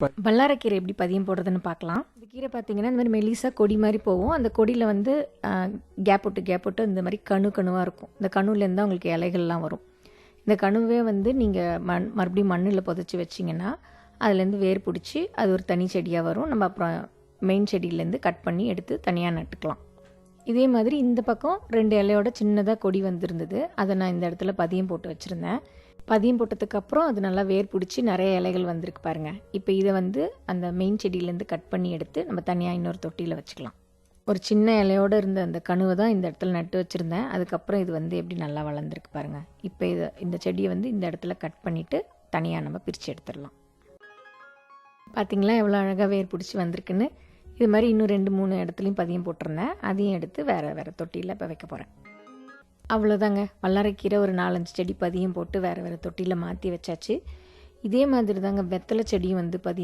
வல்லாரக்கீரை எப்படி பதியம் போடுறதுன்னு பார்க்கலாம் இந்த கீரை பார்த்தீங்கன்னா இந்த மாதிரி மெலிசா கொடி மாதிரி போகும். அந்த கொடியில் வந்து கேப் விட்டு கேப் விட்டு இந்த மாதிரி கணு கணுவாக இருக்கும். இந்த கணுலேருந்து தான் உங்களுக்கு இலைகள்லாம் வரும். இந்த கணுவே வந்து நீங்கள் மண் மறுபடியும் மண்ணில் புதைச்சி வச்சிங்கன்னா அதுலேருந்து வேர் பிடிச்சி அது ஒரு தனி செடியாக வரும். நம்ம அப்புறம் மெயின் செடியிலேருந்து கட் பண்ணி எடுத்து தனியாக நட்டுக்கலாம். இதே மாதிரி இந்த பக்கம் ரெண்டு இலையோட சின்னதாக கொடி வந்திருந்தது. அதை நான் இந்த இடத்துல பதியம் போட்டு வச்சுருந்தேன். பதியம் போட்டதுக்கப்புறம் அது நல்லா வேர் பிடிச்சி நிறைய இலைகள் வந்திருக்கு பாருங்கள் இப்போ இதை வந்து அந்த மெயின் செடியிலேருந்து கட் பண்ணி எடுத்து நம்ம தனியாக இன்னொரு தொட்டியில் வச்சுக்கலாம். ஒரு சின்ன இலையோடு இருந்த அந்த கணுவை தான் இந்த இடத்துல நட்டு வச்சுருந்தேன். அதுக்கப்புறம் இது வந்து எப்படி நல்லா வளர்ந்துருக்கு பாருங்கள் இப்போ இதை இந்த செடியை வந்து இந்த இடத்துல கட் பண்ணிவிட்டு தனியாக நம்ம பிரித்து எடுத்துடலாம். பார்த்தீங்களா எவ்வளோ அழகாக வேர் பிடிச்சி வந்திருக்குன்னு. இது மாதிரி இன்னும் ரெண்டு மூணு இடத்துலையும் பதியம் போட்டிருந்தேன். அதையும் எடுத்து வேறு வேறு தொட்டியில் இப்போ வைக்க போகிறேன் அவ்வளோதாங்க வல்லாரைக்கீரை ஒரு நாலஞ்சு செடி பதியம் போட்டு வேறு வேறு தொட்டியில் மாற்றி வச்சாச்சு. இதே மாதிரி தாங்க வெத்தலை செடியும் வந்து பதியம்